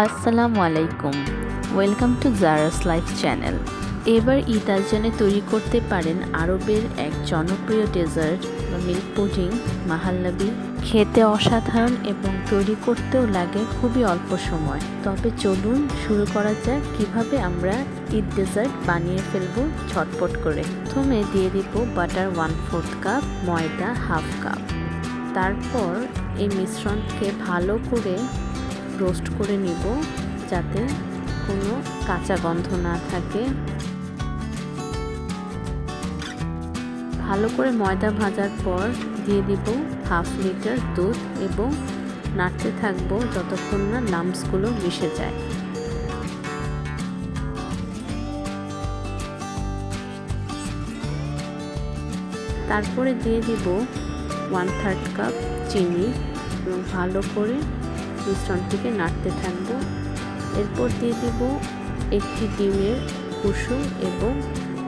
আসসালামু আলাইকুম। Welcome to Zara's life channel এবার ঈদ আয়োজনে তৈরি করতে পারেন আরবের এক জনপ্রিয় ডেজার্ট বা মিল্ক পুডিং মাহাল্লাবি। খেতে অসাধারণ এবং তৈরি করতেও লাগে খুবই অল্প সময়। তবে চলুন শুরু করা যাক কীভাবে আমরা ঈদ ডেজার্ট বানিয়ে ফেলব ঝটপট করে। প্রথমে দিয়ে দিব বাটার ওয়ান ফোর্থ কাপ ময়দা হাফ কাপ তারপর এই মিশ্রণকে ভালো করে রোস্ট করে নিব যাতে কোনো কাঁচা গন্ধ না থাকে। ভালো করে ময়দা ভাজার পর দিয়ে দিব হাফ লিটার দুধ এবং নাড়তে থাকব যতক্ষণ না লামসগুলো মিশে যায়। তারপরে দিয়ে দিব ওয়ান থার্ড কাপ চিনি এবং ভালো করে মিশ্রণটিকে নাড়তে থাকব। এরপর দিয়ে দিব একটি ডিমের কুসুম এবং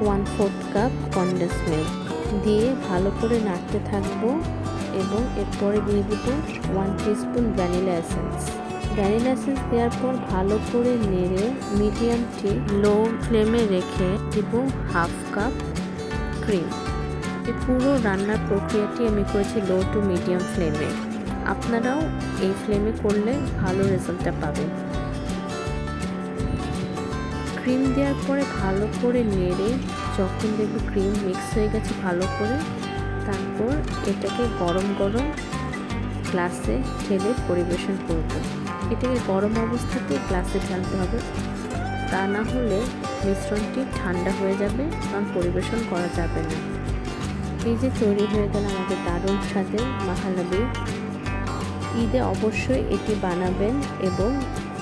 one fourth cup condense milk দিয়ে ভালো করে নাড়তে থাকব এবং এরপরে দিয়ে দিব one teaspoon vanilla essence vanilla essence দেওয়ার পর ভালো করে নেড়ে মিডিয়ামটি লো ফ্লেমে রেখে দিব হাফ কাপ ক্রিম এই পুরো রান্নার প্রক্রিয়াটি আমি করেছি লো টু মিডিয়াম ফ্লেমে আপনারাও এই ফ্লেমে করলে ভালো রেজাল্টটা পাবেন। ক্রিম দেওয়ার পরে ভালো করে নেড়ে যখন দেখব ক্রিম মিক্স হয়ে গেছে ভালো করে, তারপর এটাকে গরম গরম গ্লাসে ঢেলে পরিবেশন করব। এটাকে গরম অবস্থাতে গ্লাসে ঢালতে হবে। তা না হলে মিশ্রণটি ঠান্ডা হয়ে যাবে কারণ পরিবেশন করা যাবে না। এই যে তৈরি হয়ে গেল আমাদের দারুণ স্বাদে মাহালাবি ঈদে অবশ্যই এটি বানাবেন এবং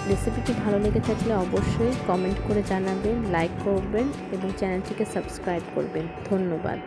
রেসিপিটি ভালো লেগে থাকলে অবশ্যই কমেন্ট করে জানাবেন লাইক করবেন এবং চ্যানেলটিকে সাবস্ক্রাইব করবেন। ধন্যবাদ।